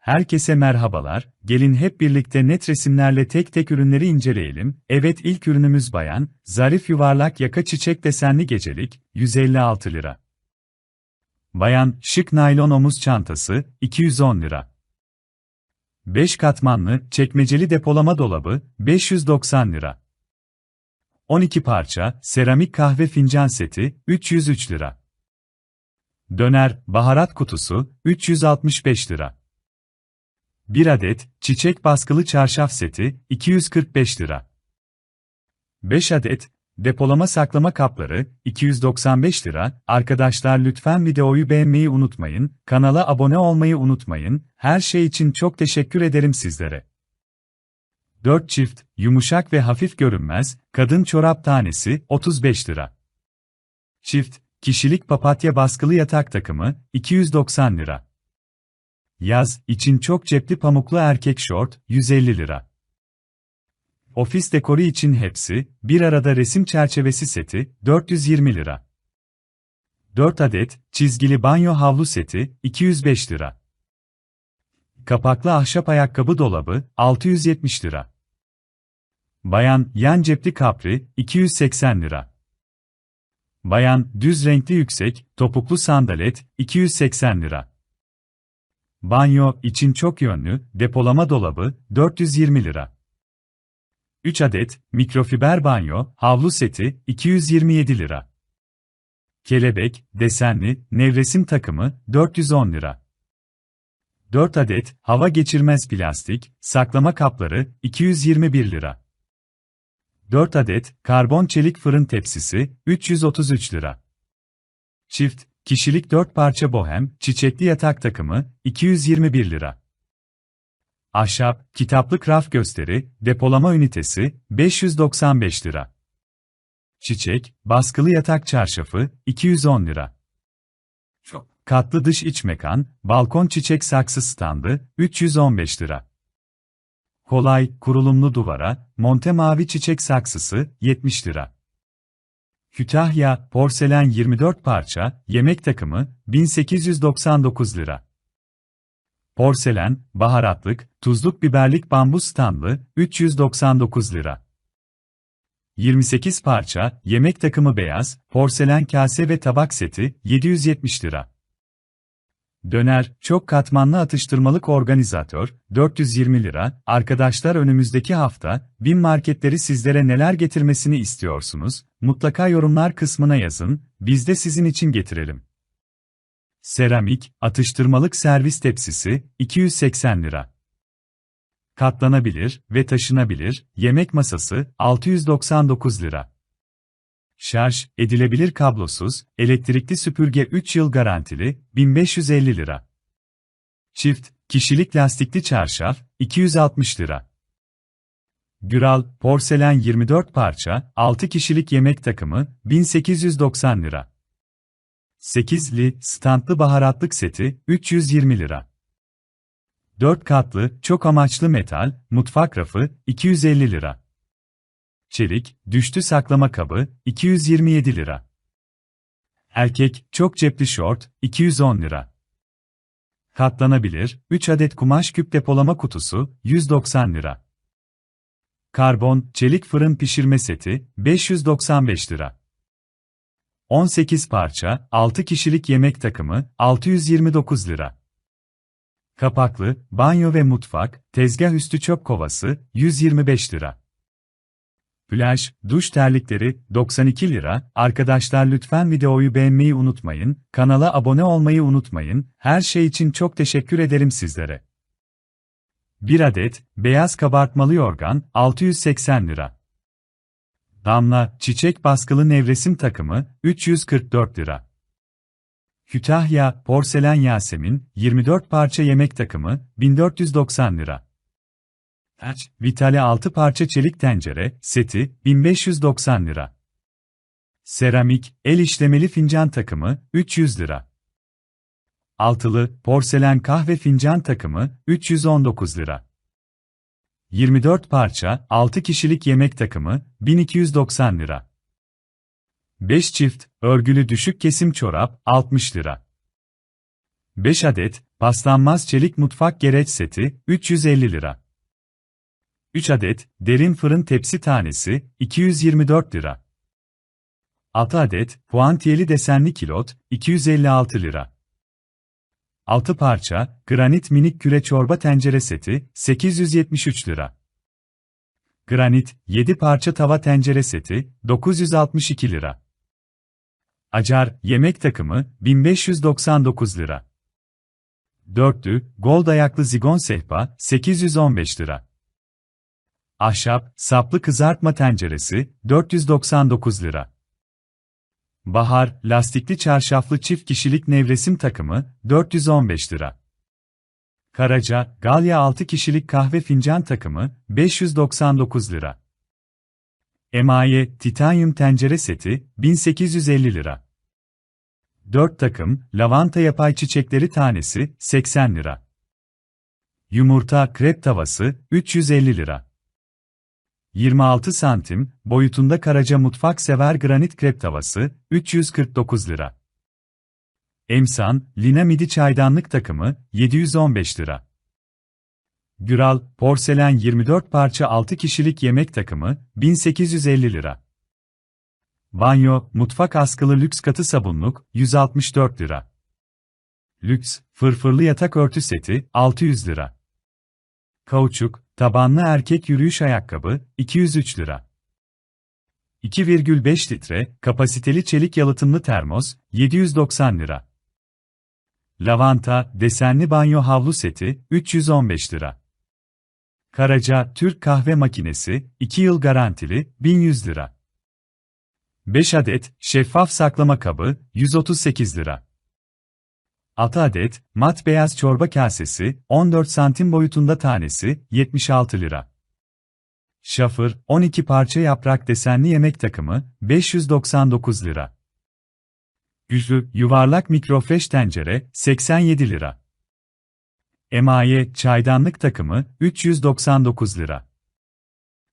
Herkese merhabalar, gelin hep birlikte net resimlerle tek tek ürünleri inceleyelim. Evet ilk ürünümüz bayan, zarif yuvarlak yaka çiçek desenli gecelik, 156 lira. Bayan, şık naylon omuz çantası, 210 lira. 5 katmanlı, çekmeceli depolama dolabı, 590 lira. 12 parça, seramik kahve fincan seti, 303 lira. Döner, baharat kutusu, 365 lira. 1 adet, çiçek baskılı çarşaf seti, 245 lira. 5 adet, depolama saklama kapları, 295 lira. Arkadaşlar lütfen videoyu beğenmeyi unutmayın, kanala abone olmayı unutmayın, her şey için çok teşekkür ederim sizlere. 4 çift, yumuşak ve hafif görünmez, kadın çorap tanesi, 35 lira. Çift, kişilik papatya baskılı yatak takımı, 290 lira. Yaz, için çok cepli pamuklu erkek şort, 150 lira. Ofis dekoru için hepsi, bir arada resim çerçevesi seti, 420 lira. 4 adet, çizgili banyo havlu seti, 205 lira. Kapaklı ahşap ayakkabı dolabı, 670 lira. Bayan, yan cepli kapri, 280 lira. Bayan, düz renkli yüksek, topuklu sandalet, 280 lira. Banyo için çok yönlü, depolama dolabı, 420 lira. 3 adet, mikrofiber banyo, havlu seti, 227 lira. Kelebek, desenli, nevresim takımı, 410 lira. 4 adet, hava geçirmez plastik, saklama kapları, 221 lira. 4 adet, karbon çelik fırın tepsisi, 333 lira. Çift, Kişilik 4 parça bohem, çiçekli yatak takımı, 221 lira. Ahşap, kitaplık raf gösteri, depolama ünitesi, 595 lira. Çiçek, baskılı yatak çarşafı, 210 lira. Çok. Katlı dış iç mekan, balkon çiçek saksı standı, 315 lira. Kolay, kurulumlu duvara, monte mavi çiçek saksısı, 70 lira. Kütahya, porselen 24 parça, yemek takımı, 1899 lira. Porselen, baharatlık, tuzluk biberlik bambu standlı, 399 lira. 28 parça, yemek takımı beyaz, porselen kase ve tabak seti, 770 lira. Döner, çok katmanlı atıştırmalık organizatör, 420 lira. Arkadaşlar önümüzdeki hafta, bin marketleri sizlere neler getirmesini istiyorsunuz? Mutlaka yorumlar kısmına yazın, biz de sizin için getirelim. Seramik, atıştırmalık servis tepsisi, 280 lira. Katlanabilir ve taşınabilir, yemek masası, 699 lira. Şarj, edilebilir kablosuz, elektrikli süpürge 3 yıl garantili, 1550 lira. Çift, kişilik lastikli çarşaf, 260 lira. Güral, porselen 24 parça, 6 kişilik yemek takımı, 1890 lira. 8'li, standlı baharatlık seti, 320 lira. 4 katlı, çok amaçlı metal, mutfak rafı, 250 lira. Çelik, düştü saklama kabı, 227 lira. Erkek, çok cepli şort, 210 lira. Katlanabilir, 3 adet kumaş küp depolama kutusu, 190 lira. Karbon, çelik fırın pişirme seti, 595 lira. 18 parça, 6 kişilik yemek takımı, 629 lira. Kapaklı, banyo ve mutfak, tezgah üstü çöp kovası, 125 lira. Plaj, duş terlikleri, 92 lira. Arkadaşlar lütfen videoyu beğenmeyi unutmayın, kanala abone olmayı unutmayın, her şey için çok teşekkür ederim sizlere. 1 adet, beyaz kabartmalı yorgan, 680 lira. Damla, çiçek baskılı nevresim takımı, 344 lira. Kütahya, porselen Yasemin, 24 parça yemek takımı, 1490 lira. Taç, Vitale 6 parça çelik tencere, seti, 1590 lira. Seramik, el işlemeli fincan takımı, 300 lira. Altılı, porselen kahve fincan takımı, 319 lira. 24 parça, 6 kişilik yemek takımı, 1290 lira. 5 çift, örgülü düşük kesim çorap, 60 lira. 5 adet, paslanmaz çelik mutfak gereç seti, 350 lira. 3 adet, derin fırın tepsi tanesi, 224 lira. 6 adet, puantiyeli desenli kilot, 256 lira. 6 parça, granit minik küre çorba tencere seti, 873 lira. Granit, 7 parça tava tencere seti, 962 lira. Acar, yemek takımı, 1599 lira. Dörtlü, gold ayaklı zigon sehpa, 815 lira. Ahşap, saplı kızartma tenceresi, 499 lira. Bahar, lastikli çarşaflı çift kişilik nevresim takımı, 415 lira. Karaca, Galya 6 kişilik kahve fincan takımı, 599 lira. Emaye, titanyum tencere seti, 1850 lira. 4 takım, lavanta yapay çiçekleri tanesi, 80 lira. Yumurta krep tavası, 350 lira. 26 santim, boyutunda Karaca mutfak sever granit krep tavası, 349 lira. Emsan, Lina midi çaydanlık takımı, 715 lira. Güral, porselen 24 parça 6 kişilik yemek takımı, 1850 lira. Banyo, mutfak askılı lüks katı sabunluk, 164 lira. Lüks, fırfırlı yatak örtü seti, 600 lira. Kauçuk, tabanlı erkek yürüyüş ayakkabı, 203 lira. 2,5 litre, kapasiteli çelik yalıtımlı termos, 790 lira. Lavanta, desenli banyo havlu seti, 315 lira. Karaca, Türk kahve makinesi, 2 yıl garantili, 1100 lira. 5 adet, şeffaf saklama kabı, 138 lira. 6 adet, mat beyaz çorba kasesi, 14 santim boyutunda tanesi, 76 lira. Şafır, 12 parça yaprak desenli yemek takımı, 599 lira. Yüzlü, yuvarlak mikrofresh tencere, 87 lira. Emaye, çaydanlık takımı, 399 lira.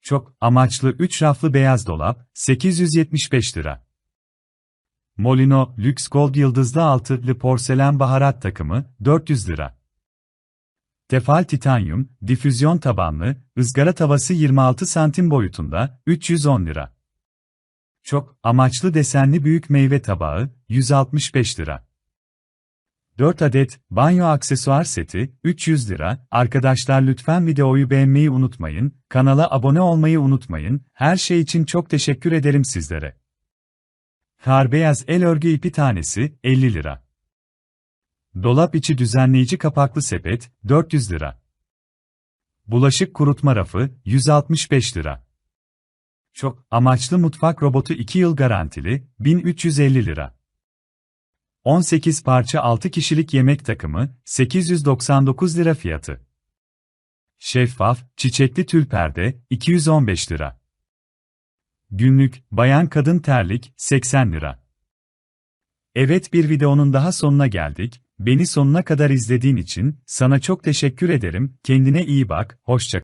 Çok amaçlı 3 raflı beyaz dolap, 875 lira. Molino, Lüks Gold yıldızlı altılı porselen baharat takımı, 400 lira. Tefal titanyum, difüzyon tabanlı, ızgara tavası 26 santim boyutunda, 310 lira. Çok amaçlı desenli büyük meyve tabağı, 165 lira. 4 adet banyo aksesuar seti, 300 lira. Arkadaşlar lütfen videoyu beğenmeyi unutmayın, kanala abone olmayı unutmayın. Her şey için çok teşekkür ederim sizlere. Kar beyaz el örgü ipi tanesi, 50 lira. Dolap içi düzenleyici kapaklı sepet, 400 lira. Bulaşık kurutma rafı, 165 lira. Çok amaçlı mutfak robotu 2 yıl garantili, 1350 lira. 18 parça 6 kişilik yemek takımı, 899 lira fiyatı. Şeffaf, çiçekli tül perde, 215 lira. Günlük, bayan kadın terlik, 80 lira. Evet bir videonun daha sonuna geldik. Beni sonuna kadar izlediğin için sana çok teşekkür ederim. Kendine iyi bak, hoşça